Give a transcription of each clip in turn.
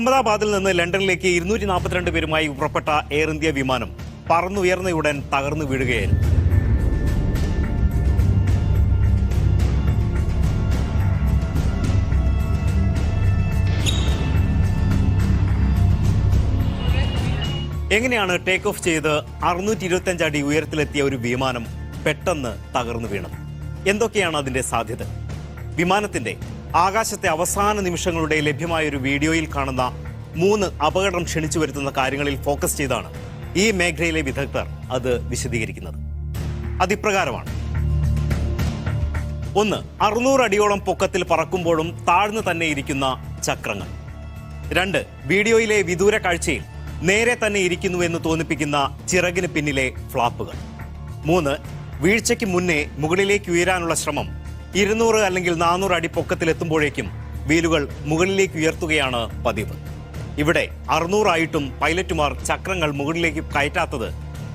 അഹമ്മദാബാദിൽ നിന്ന് ലണ്ടനിലേക്ക് ഇരുന്നൂറ്റി നാൽപ്പത്തിരണ്ട് പേരുമായി പുറപ്പെട്ട എയർ ഇന്ത്യ വിമാനം പറന്നുയർന്നയുടൻ തകർന്നു വീഴുകയായിരുന്നു. എങ്ങനെയാണ് ടേക്ക് ഓഫ് ചെയ്ത് അറുന്നൂറ്റി ഇരുപത്തിയഞ്ച് അടി ഉയരത്തിലെത്തിയ ഒരു വിമാനം പെട്ടെന്ന് തകർന്നു വീണത്? എന്തൊക്കെയാണ് അതിന്റെ സാധ്യത? വിമാനത്തിന്റെ ആകാശത്തെ അവസാന നിമിഷങ്ങളുടെ ലഭ്യമായ ഒരു വീഡിയോയിൽ കാണുന്ന മൂന്ന് അപകടം ക്ഷണിച്ചു വരുത്തുന്ന കാര്യങ്ങളിൽ ഫോക്കസ് ചെയ്താണ് ഈ മേഖലയിലെ വിദഗ്ധർ അത് വിശദീകരിക്കുന്നത്. അതിപ്രകാരമാണ്. ഒന്ന് അറുന്നൂറ് അടിയോളം പൊക്കത്തിൽ പറക്കുമ്പോഴും താഴ്ന്നു തന്നെ ഇരിക്കുന്ന ചക്രങ്ങൾ. രണ്ട് വീഡിയോയിലെ വിദൂര കാഴ്ചയിൽ നേരെ തന്നെ ഇരിക്കുന്നു എന്ന് തോന്നിപ്പിക്കുന്ന ചിറകിന് പിന്നിലെ ഫ്ലാപ്പുകൾ. മൂന്ന് വീഴ്ചയ്ക്ക് മുന്നേ മുകളിലേക്ക് ഉയരാനുള്ള ശ്രമം ഇരുന്നൂറ് അല്ലെങ്കിൽ നാനൂറ് അടി പൊക്കത്തിലെത്തുമ്പോഴേക്കും വീലുകൾ മുകളിലേക്ക് ഉയർത്തുകയാണ് പതിവ്. ഇവിടെ അറുന്നൂറായിട്ടും പൈലറ്റുമാർ ചക്രങ്ങൾ മുകളിലേക്ക് കയറ്റാത്തത്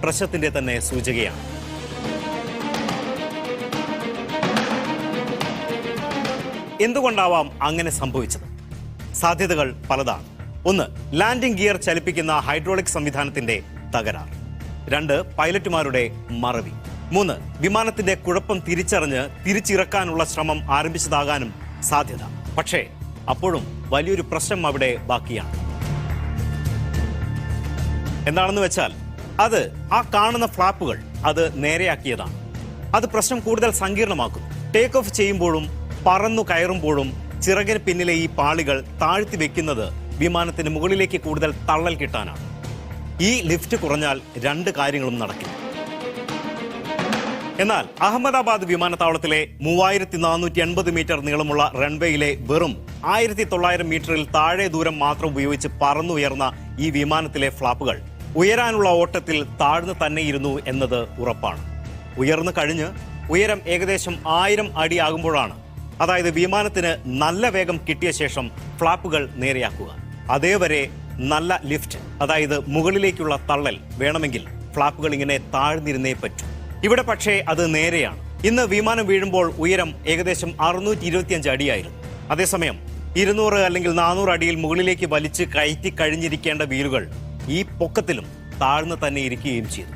പ്രശ്നത്തിന്റെ തന്നെ സൂചകയാണ്. എന്തുകൊണ്ടാവാം അങ്ങനെ സംഭവിച്ചത്? സാധ്യതകൾ പലതാണ്. ഒന്ന് ലാൻഡിംഗ് ഗിയർ ചലിപ്പിക്കുന്ന ഹൈഡ്രോളിക് സംവിധാനത്തിന്റെ തകരാർ. രണ്ട് പൈലറ്റുമാരുടെ മറവി. മൂന്ന് വിമാനത്തിന്റെ കുഴപ്പം തിരിച്ചറിഞ്ഞ് തിരിച്ചിറക്കാനുള്ള ശ്രമം ആരംഭിച്ചതാകാനും സാധ്യത. പക്ഷേ അപ്പോഴും വലിയൊരു പ്രശ്നം അവിടെ ബാക്കിയാണ്. എന്താണെന്ന് വെച്ചാൽ അത് ആ കാണുന്ന ഫ്ലാപ്പുകൾ അത് നേരെയാക്കിയതാണ്. അത് പ്രശ്നം കൂടുതൽ സങ്കീർണമാക്കുന്നു ടേക്ക് ഓഫ് ചെയ്യുമ്പോഴും പറന്നു കയറുമ്പോഴും ചിറകിന് പിന്നിലെ ഈ പാളികൾ താഴ്ത്തി വെക്കുന്നത് വിമാനത്തിന് മുകളിലേക്ക് കൂടുതൽ തള്ളൽ കിട്ടാനാണ്. ഈ ലിഫ്റ്റ് കുറഞ്ഞാൽ രണ്ട് കാര്യങ്ങളും നടക്കില്ല. എന്നാൽ അഹമ്മദാബാദ് വിമാനത്താവളത്തിലെ മൂവായിരത്തി നാനൂറ്റി എൺപത് മീറ്റർ നീളമുള്ള റൺവേയിലെ വെറും ആയിരത്തി തൊള്ളായിരം മീറ്ററിൽ താഴെ ദൂരം മാത്രം ഉപയോഗിച്ച് പറന്നുയർന്ന ഈ വിമാനത്തിലെ ഫ്ലാപ്പുകൾ ഉയരാനുള്ള ഓട്ടത്തിൽ താഴ്ന്നു തന്നെയിരുന്നു എന്നത് ഉറപ്പാണ്. ഉയർന്നു കഴിഞ്ഞ് ഉയരം ഏകദേശം ആയിരം അടി ആകുമ്പോഴാണ് അതായത് വിമാനത്തിന് നല്ല വേഗം കിട്ടിയ ശേഷം ഫ്ലാപ്പുകൾ നേരെയാക്കുക. അതേവരെ നല്ല ലിഫ്റ്റ് അതായത് മുകളിലേക്കുള്ള തള്ളൽ വേണമെങ്കിൽ ഫ്ലാപ്പുകൾ ഇങ്ങനെ താഴ്ന്നിരുന്നേ പറ്റൂ. ഇവിടെ പക്ഷേ അത് നേരെയാണ്. ഇന്ന് വിമാനം വീഴുമ്പോൾ ഉയരം ഏകദേശം അറുന്നൂറ്റി ഇരുപത്തിയഞ്ച് അടിയായിരുന്നു. അതേസമയം ഇരുന്നൂറ് അല്ലെങ്കിൽ നാനൂറ് അടിയിൽ മുകളിലേക്ക് വലിച്ച് കയറ്റി കഴിഞ്ഞിരിക്കേണ്ട വീലുകൾ ഈ പൊക്കത്തിലും താഴ്ന്നു തന്നെ ഇരിക്കുകയും ചെയ്തു.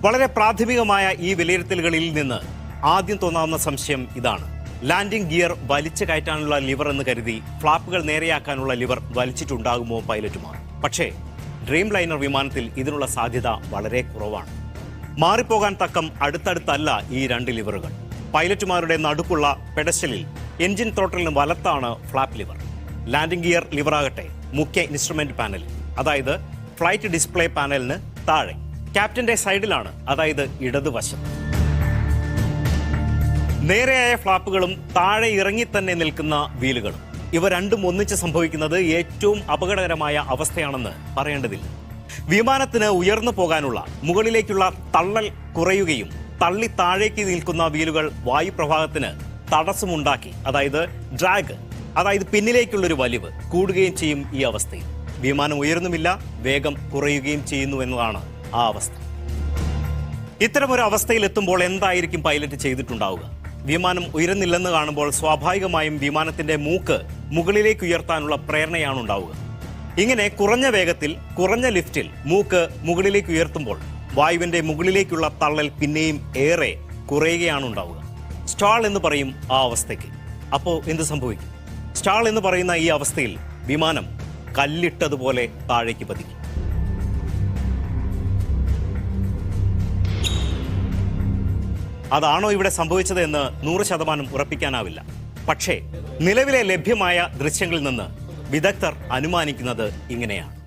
വളരെ പ്രാഥമികമായ ഈ വിലയിരുത്തലുകളിൽ നിന്ന് ആദ്യം തോന്നാവുന്ന സംശയം ഇതാണ്. ലാൻഡിംഗ് ഗിയർ വലിച്ചു കയറ്റാനുള്ള ലിവർ എന്ന് കരുതി ഫ്ലാപ്പുകൾ നേരെയാക്കാനുള്ള ലിവർ വലിച്ചിട്ടുണ്ടാകുമോ പൈലറ്റുമാർ. പക്ഷേ ഡ്രീം ലൈനർ വിമാനത്തിൽ ഇതിനുള്ള സാധ്യത വളരെ കുറവാണ്. മാറിപ്പോകാൻ തക്കം അടുത്തടുത്തല്ല ഈ രണ്ട് ലിവറുകൾ. പൈലറ്റുമാരുടെ നടുക്കുള്ള പെഡസ്റ്റലിൽ എഞ്ചിൻ ത്രോട്ടലിന് വലത്താണ് ഫ്ലാപ്പ് ലിവർ. ലാൻഡിംഗ് ഗിയർ ലിവറാകട്ടെ മുഖ്യ ഇൻസ്ട്രുമെന്റ് പാനൽ അതായത് ഫ്ലൈറ്റ് ഡിസ്പ്ലേ പാനലിന് താഴെ. ക്യാപ്റ്റന്റെ സൈഡിലാണ് അതായത് ഇടതുവശം നേരെയായ ഫ്ലാപ്പുകളും താഴെ ഇറങ്ങി തന്നെ നിൽക്കുന്ന വീലുകളും. ഇവ രണ്ടും ഒന്നിച്ച് സംഭവിക്കുന്നത് ഏറ്റവും അപകടകരമായ അവസ്ഥയാണെന്ന് പറയേണ്ടതില്ല. വിമാനത്തിന് ഉയർന്നു പോകാനുള്ള മുകളിലേക്കുള്ള തള്ളൽ കുറയുകയും തള്ളി താഴേക്ക് നിൽക്കുന്ന വീലുകൾ വായുപ്രവാഹത്തിന് തടസ്സമുണ്ടാക്കി. അതായത് ഡ്രാഗ് അതായത് പിന്നിലേക്കുള്ളൊരു വലിവ് കൂടുകയും ചെയ്യും ഈ അവസ്ഥയിൽ. വിമാനം ഉയർന്നുമില്ല വേഗം കുറയുകയും ചെയ്യുന്നു എന്നതാണ് ആ അവസ്ഥ. ഇത്തരമൊരു അവസ്ഥയിൽ എത്തുമ്പോൾ എന്തായിരിക്കും പൈലറ്റ് ചെയ്തിട്ടുണ്ടാവുക? വിമാനം ഉയരുന്നില്ലെന്ന് കാണുമ്പോൾ സ്വാഭാവികമായും വിമാനത്തിന്റെ മൂക്ക് മുകളിലേക്ക് ഉയർത്താനുള്ള പ്രേരണയാണ് ഉണ്ടാവുക ഇങ്ങനെ കുറഞ്ഞ വേഗത്തിൽ കുറഞ്ഞ ലിഫ്റ്റിൽ മൂക്ക് മുകളിലേക്ക് ഉയർത്തുമ്പോൾ വായുവിന്റെ മുകളിലേക്കുള്ള തള്ളൽ പിന്നെയും ഏറെ കുറയുകയാണ് ഉണ്ടാവുക സ്റ്റാൾ എന്ന് പറയും ആ അവസ്ഥയ്ക്ക്. അപ്പോൾ എന്ത് സംഭവിക്കും? സ്റ്റാൾ എന്ന് പറയുന്ന ഈ അവസ്ഥയിൽ വിമാനം കല്ലിട്ടതുപോലെ താഴേക്ക് പതിക്കും. അതാണോ ഇവിടെ സംഭവിച്ചത് എന്ന് നൂറ് ശതമാനം ഉറപ്പിക്കാനാവില്ല. പക്ഷേ നിലവിലെ ലഭ്യമായ ദൃശ്യങ്ങളിൽ നിന്ന് വിദഗ്ധർ അനുമാനിക്കുന്നത് ഇങ്ങനെയാണ്.